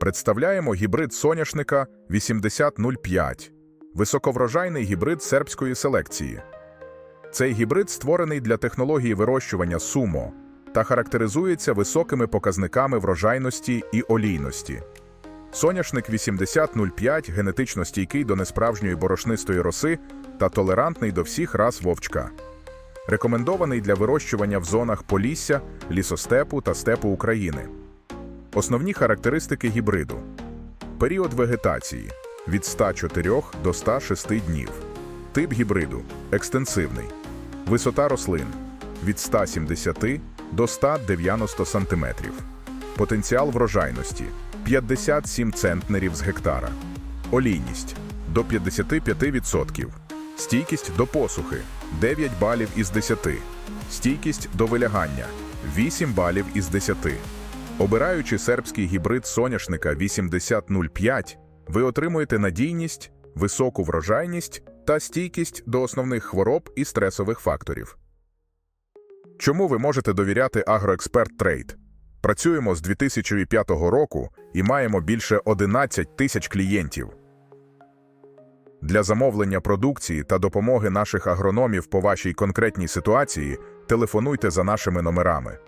Представляємо гібрид соняшника 8005, високоврожайний гібрид сербської селекції. Цей гібрид створений для технології вирощування сумо та характеризується високими показниками врожайності і олійності. Соняшник 8005 генетично стійкий до несправжньої борошнистої роси та толерантний до всіх рас вовчка. Рекомендований для вирощування в зонах Полісся, лісостепу та степу України. Основні характеристики гібриду. Період вегетації від 104 до 106 днів. Тип гібриду екстенсивний. Висота рослин від 170 до 190 см. Потенціал врожайності 57 центнерів з гектара. Олійність до 55%. Стійкість до посухи 9 балів із 10. Стійкість до вилягання 8 балів із 10. Обираючи сербський гібрид соняшника 8005, ви отримуєте надійність, високу врожайність та стійкість до основних хвороб і стресових факторів. Чому ви можете довіряти Агроексперт Трейд? Працюємо з 2005 року і маємо більше 11 тисяч клієнтів. Для замовлення продукції та допомоги наших агрономів по вашій конкретній ситуації телефонуйте за нашими номерами.